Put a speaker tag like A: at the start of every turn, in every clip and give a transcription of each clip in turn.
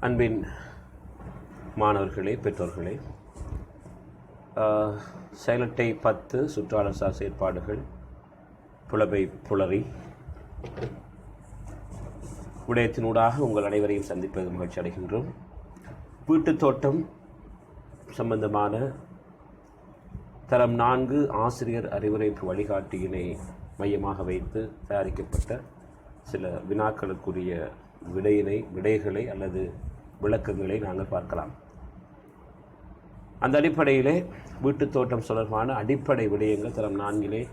A: அன்பின் மாணவர்களே பெற்றோர்களே செயலட்டை பத்து சுற்றாளர் சார் செயற்பாடுகள் புலவை புலரி. விடயத்தினூடாக உங்கள் அனைவரையும் சந்திப்பது மகிழ்ச்சி அடைகின்றோம். வீட்டுத் தோட்டம் சம்பந்தமான தரம் நான்கு ஆசிரியர் அறிவுரைப்பு வழிகாட்டியினை மையமாக வைத்து தயாரிக்கப்பட்ட சில வினாக்களுக்குரிய விடையினை விடைகளை அல்லது விளக்கங்களை நாங்கள் பார்க்கலாம். அந்த அடிப்படையிலே வீட்டுத் தோட்டம் தொடர்பான அடிப்படை விடயங்கள் தரம் நான்கிலே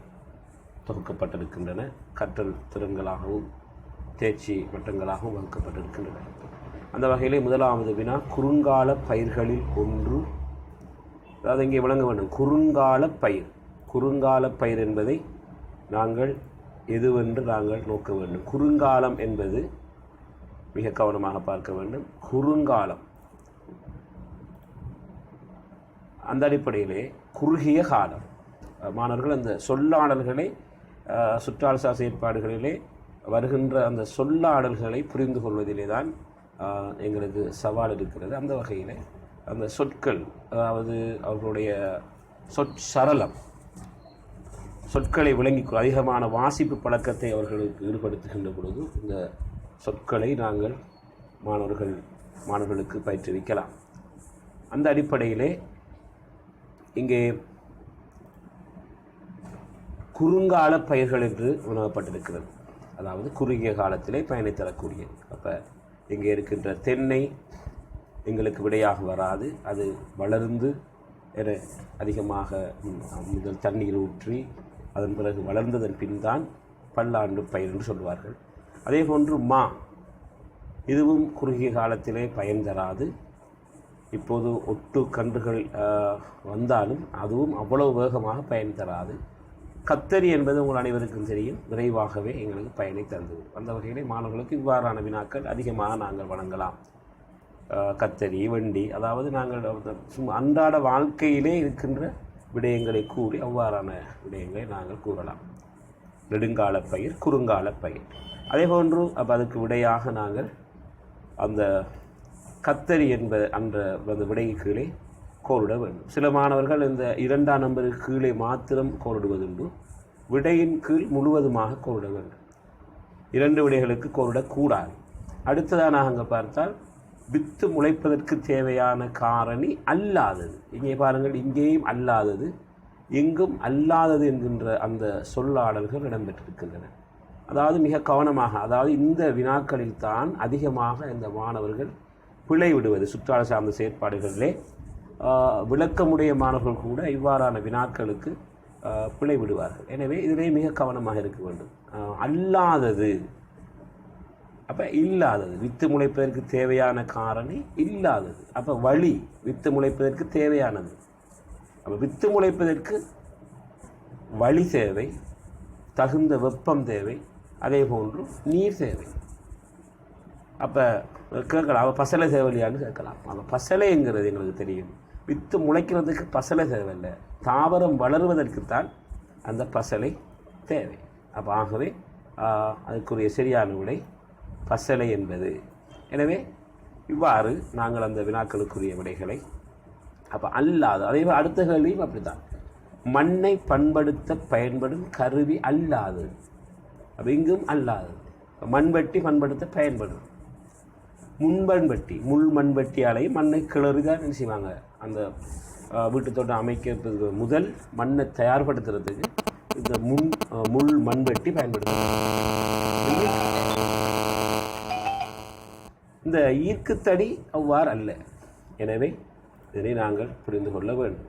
A: தொகுக்கப்பட்டிருக்கின்றன. கற்றல் திறன்களாகவும் தேர்ச்சி மட்டங்களாகவும் வகுக்கப்பட்டிருக்கின்றன. அந்த வகையிலே முதலாவது வினா குறுங்கால பயிர்களில் ஒன்று. அதாவது இங்கே விளங்க வேண்டும். குறுங்கால பயிர். குறுங்கால பயிர் என்பதை நாங்கள் எதுவென்று நாங்கள் நோக்க வேண்டும். குறுங்காலம் என்பது மிக கவனமாக பார்க்க வேண்டும். குறுங்காலம். அந்த அடிப்படையிலே குறுகிய காலம். மாணவர்கள் அந்த சொல்லாடல்களை அஹ், செயற்பாடுகளிலே வருகின்ற அந்த சொல்லாடல்களை புரிந்து கொள்வதிலே தான் எங்களுக்கு சவால் இருக்கிறது. அந்த வகையிலே அந்த சொற்கள் அதாவது அவர்களுடைய சொற்சரளம் சொற்களை விளங்கி அதிகமான வாசிப்பு பழக்கத்தை அவர்களுக்கு ஈடுபடுத்துகின்ற பொழுது இந்த சொற்களை நாங்கள் மாணவர்கள் மாணவர்களுக்கு பயிற்றுவிக்கலாம். அந்த அடிப்படையிலே இங்கே குறுங்கால பயிர்கள் என்று உணவப்பட்டிருக்கிறது. அதாவது குறுகிய காலத்திலே பயனை தரக்கூடிய அப்போ இங்கே இருக்கின்ற தென்னை எங்களுக்கு விடையாக வராது. அது வளர்ந்து என அதிகமாக முதல் தண்ணீர் ஊற்றி அதன் பிறகு வளர்ந்ததன் பின் தான் பல்லாண்டு பயிர் என்று சொல்வார்கள். அதே போன்று மா இதுவும் குறுகிய காலத்திலே பயன் தராது. இப்போது ஒட்டு கன்றுகள் வந்தாலும் அதுவும் அவ்வளவு வேகமாக பயன் தராது. கத்தரி என்பது உங்கள் அனைவருக்கும் தெரியும். விரைவாகவே எங்களுக்கு பயனை தந்தது அந்த வகையிலே மாணவர்களுக்கு இவ்வாறான வினாக்கள் அதிகமாக நாங்கள் வழங்கலாம். கத்தரி வண்டி அதாவது நாங்கள் சும்மா அன்றாட வாழ்க்கையிலே இருக்கின்ற விடயங்களை கூறி அவ்வாறான விடயங்களை நாங்கள் கூறலாம். நெடுங்கால பயிர் குறுங்கால பயிர். அதே போன்று அப்போ அதுக்கு விடையாக நாங்கள் அந்த கத்தரி என்ப அந்த அந்த விடைக்கு கீழே கோரிட வேண்டும். சில மாணவர்கள் இந்த இரண்டாம் நம்பருக்கு கீழே மாத்திரம் கோரிடுவதுண்டு விடையின் கீழ் முழுவதுமாக கோரிட வேண்டும். இரண்டு விடைகளுக்கு கோரிடக்கூடாது அடுத்ததாக அங்கே பார்த்தால் வித்து முளைப்பதற்கு தேவையான காரணி அல்லாதது. இங்கே பாருங்கள் இங்கேயும் அல்லாதது எங்கும் அல்லாதது என்கின்ற அந்த சொல்லாடல்கள் இடம்பெற்றிருக்கின்றன. அதாவது மிக கவனமாக அதாவது இந்த வினாக்களில் தான் அதிகமாக இந்த மாணவர்கள் பிழை விடுவது சுற்றால சார்ந்த செயற்பாடுகளிலே விளக்கமுடைய மாணவர்கள் கூட இவ்வாறான வினாக்களுக்கு பிழை விடுவார்கள். எனவே இதிலே மிக கவனமாக இருக்க வேண்டும். அல்லாதது அப்போ இல்லாதது வித்து முளைப்பதற்கு தேவையான காரணி இல்லாதது. அப்போ வழி வித்து முளைப்பதற்கு தேவையானது. அப்போ வித்து முளைப்பதற்கு வழி தேவை தகுந்த வெப்பம் தேவை அதே போன்று நீர் தேவை அப்போ கேட்கலாம் அவள் பசலை தேவையில்லையான்னு கேட்கலாம். அவள் பசலைங்கிறது எங்களுக்கு தெரியும். வித்து முளைக்கிறதுக்கு பசலை தேவையில்லை. தாவரம் வளருவதற்குத்தான் அந்த பசலை தேவை. அப்போ ஆகவே அதுக்குரிய சரியான விடை பசலை என்பது. எனவே இவ்வாறு நாங்கள் அந்த வினாக்களுக்குரிய விடைகளை அப்போ அல்லாது அதே அடுத்த கேள்வியும் அப்படித்தான். மண்ணை பண்படுத்த பயன்படும் கருவி அல்லாது அப்போ இங்கும் அல்லாது. மண்வெட்டி பண்படுத்த பயன்படும் முன்மண்வெட்டி முள் மண்வெட்டியாலையும் மண்ணை கிளறி தான் என்ன செய்வாங்க? அந்த வீட்டு தோட்டம் அமைக்கிறதுக்கு முதல் மண்ணை தயார்படுத்துறதுக்கு இந்த முன் முள் மண்வெட்டி பயன்படுத்தும். இந்த ஈர்க்குத்தடி அவ்வாறு அல்ல. எனவே இதனை நாங்கள் புரிந்து கொள்ள வேண்டும்.